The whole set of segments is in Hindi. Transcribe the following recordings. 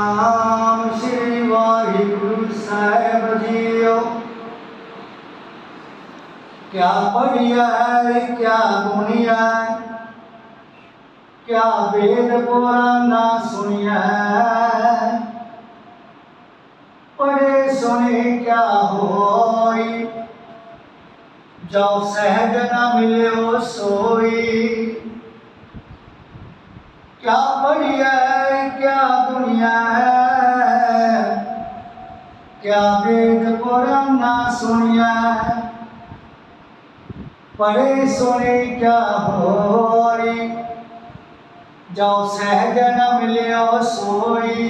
ਸਤਨਾਮ ਸ੍ਰੀ ਵਾਹਿਗੁਰੂ ਸਾਹਿਬ ਜੀਓ ਕਿਆ ਪੜਿਆ ਹੈ ਕਿਆ ਗੁਣਿਆ ਹੈ ਕਿਆ ਵੇਦ ਪੁਰਾਨਾ ਸੁਣਿਆ ਹੈ ਪੜੇ ਸੁਣੇ ਕਿਆ ਹੋਈ ਜੋ ਸਹਿਜ ਨਾ ਮਿਲਿਓ ਸੋਈ क्या बढ़िया क्या वेद पुराण ना सुनिया? पढ़े सुने क्या होरी? जाओ सहज न मिलियो सोई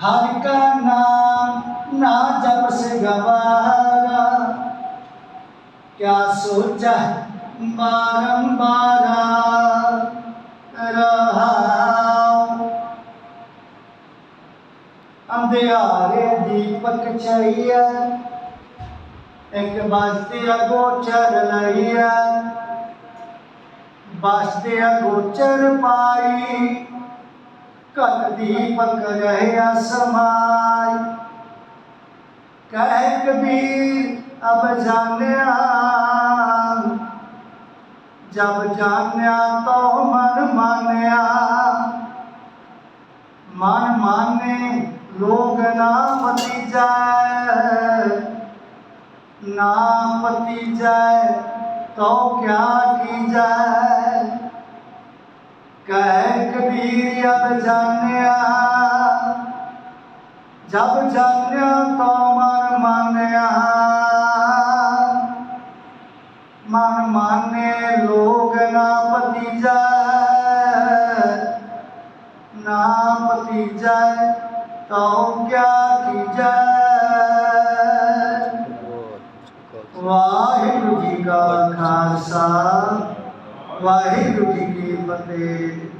हर का नाम ना जब से गवारा। क्या सोचा बारंबार? ਅੰਧਿਆਰੇ ਦੀਪਕ ਛਈਐ ਇੱਕ ਬਸਤਿਆ ਗੋਚਰ ਲਈਐ ਬਸਤਿਆ ਗੋਚਰ ਪਾਈ। ਕਲ ਦੀਪਕ ਰਹਿਆ ਸਮਾਈ। ਕਹਿ ਕਬੀਰ, ਅਬ ਜਾਣਿਆ। ਜਬ ਜਾਣਿਆ ਤੋ ਮਰ लोग ना पति जाए, ना पति जाए तो क्या की जाए? कह कबीर, अब जानिया, जब जानिया तो मन मानिया। मन माने लोग ना पति जाए ਨਾਮ ਭਤੀਜੈ ਤਉ ਕਿਆ ਕੀਜੈ ਵਾਹਿਗੁਰੂ ਜੀ ਕਾ ਖਾਲਸਾ ਵਾਹਿਗੁਰੂ ਜੀ ਕੀ ਫਤਿਹ।